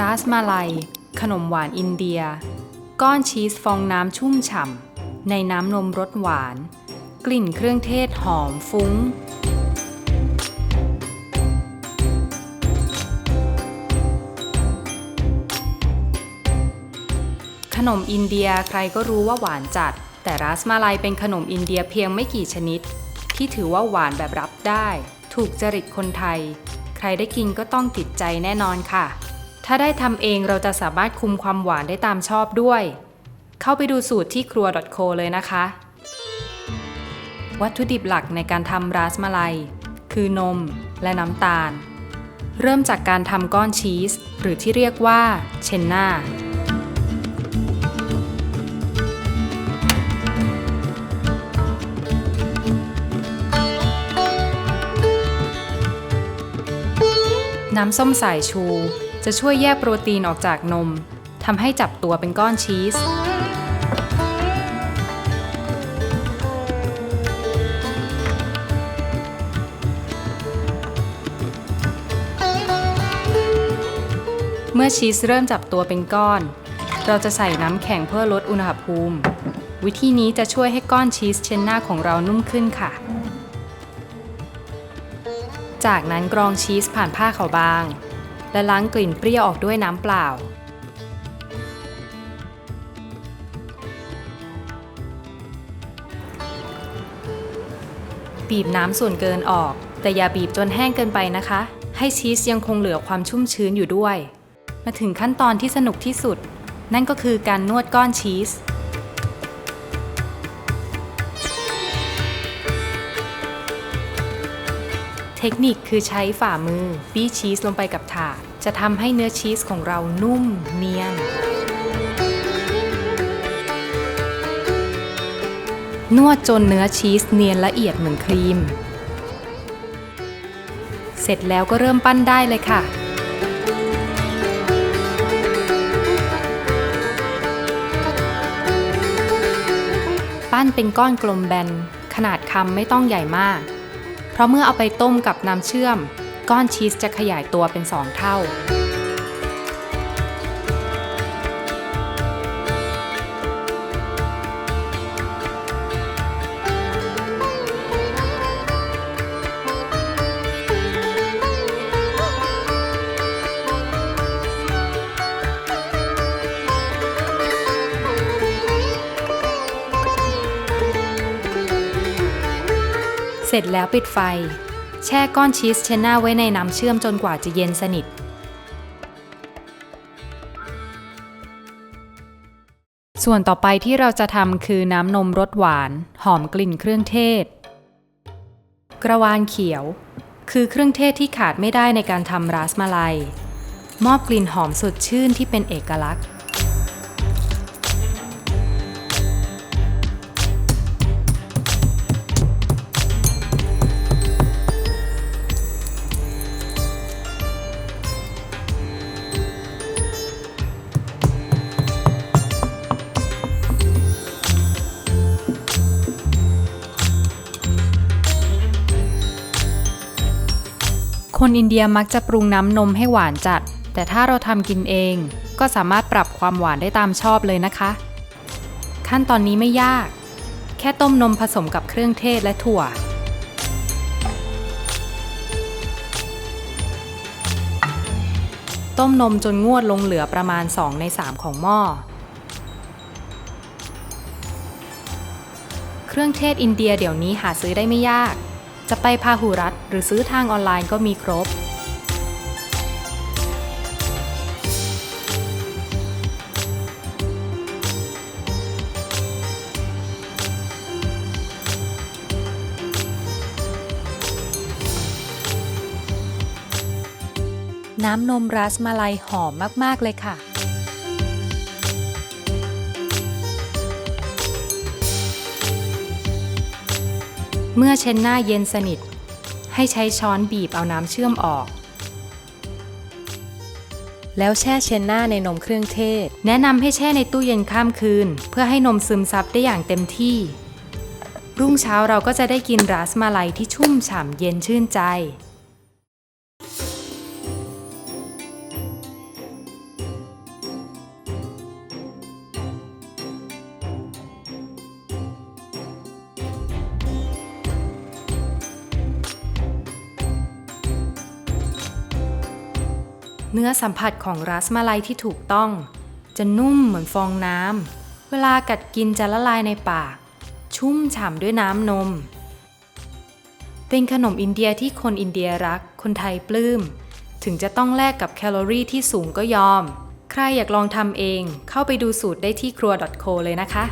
ราสมาลัย ขนมหวานอินเดีย ก้อนชีสฟองน้ำชุ่มฉ่ำ ในน้ำนมรสหวาน กลิ่นเครื่องเทศหอมฟุ้ง ขนมอินเดียใครก็รู้ว่าหวานจัด แต่ราสมาลัยเป็นขนมอินเดียเพียงไม่กี่ชนิด ที่ถือว่าหวานแบบรับได้ ถูกจริตคนไทย ใครได้กินก็ต้องติดใจแน่นอนค่ะ ถ้าได้ทำเองเราจะสามารถคุมความหวานได้ตามชอบด้วย เข้าไปดูสูตรที่ครัว .co เลยนะคะ วัตถุดิบหลักในการทำราสมาลัย คือนมและน้ำตาล เริ่มจากการทำก้อนชีส หรือที่เรียกว่าเชนนาน้ำส้มสายชู จะช่วยแยกโปรตีนออกจากนมทำให้จับตัวเป็นก้อนชีส เมื่อชีสเริ่มจับตัวเป็นก้อน เราจะใส่น้ำแข็งเพื่อลดอุณหภูมิ วิธีนี้จะช่วยให้ก้อนชีสเชนนาของเรานุ่มขึ้นค่ะ จากนั้นกรองชีสผ่านผ้าขาวบาง และล้างกลิ่นเปรี้ยวออกด้วยน้ำเปล่า บีบน้ำส่วนเกินออก แต่อย่าบีบจนแห้งเกินไปนะคะ ให้ชีสยังคงเหลือความชุ่มชื้นอยู่ด้วย มาถึงขั้นตอนที่สนุกที่สุด นั่นก็คือการนวดก้อนชีส ทคนิคคือใช้ฝ่ามือบี้ชีสลงไปกับถาด จะทำให้เนื้อชีสของเรานุ่มเนียน นวดจนเนื้อชีสเนียนละเอียดเหมือนครีม เสร็จแล้วก็เริ่มปั้นได้เลยค่ะปั้นเป็นก้อนกลมแบน ขนาดคำไม่ต้องใหญ่มาก เพราะเมื่อเอาไปต้มกับน้ำเชื่อม ก้อนชีสจะขยายตัวเป็น 2 เท่า ร็จแล้วปิดไฟ แช่ก้อนชีสเชนน่าไว้ในน้ำเชื่อมจนกว่าจะเย็นสนิท ส่วนต่อไปที่เราจะทำคือน้ำนมรสหวาน หอมกลิ่นเครื่องเทศ กระวานเขียว คือเครื่องเทศที่ขาดไม่ได้ในการทำราสมาลัย มอบกลิ่นหอมสดชื่นที่เป็นเอกลักษณ์ คนอินเดียมักจะปรุงน้ำนมให้หวานจัด แต่ถ้าเราทำกินเอง ก็สามารถปรับความหวานได้ตามชอบเลยนะคะ ขั้นตอนนี้ไม่ยาก แค่ต้มนมผสมกับเครื่องเทศและถั่ว ต้มนมจนงวดลงเหลือประมาณ 2 ใน 3 ของหม้อ เครื่องเทศอินเดียเดี๋ยวนี้หาซื้อได้ไม่ยาก จะไปพาหุรัตหรือซื้อทางออนไลน์ก็มีครบ น้ำนมราสมาลัยหอมมาก ๆ เลยค่ะ เมื่อเช็นหน้าเย็นสนิท ให้ใช้ช้อนบีบเอาน้ำเชื่อมออก แล้วแช่เชนหน้าในนมเครื่องเทศ แนะนำให้แช่ในตู้เย็นข้ามคืน เพื่อให้นมซึมซับได้อย่างเต็มที่ รุ่งเช้าเราก็จะได้กินราสมาลัยที่ชุ่มฉ่ำเย็นชื่นใจ เนื้อสัมผัสของรัสมาลัยที่ถูกต้อง จะนุ่มเหมือนฟองน้ำ เวลากัดกินจะละลายในปาก ชุ่มฉ่ำด้วยน้ำนม เป็นขนมอินเดียที่คนอินเดียรัก คนไทยปลื้ม ถึงจะต้องแลกกับแคลอรี่ที่สูงก็ยอม ใครอยากลองทำเองเข้าไปดูสูตรได้ที่ครัว .co เลยนะคะ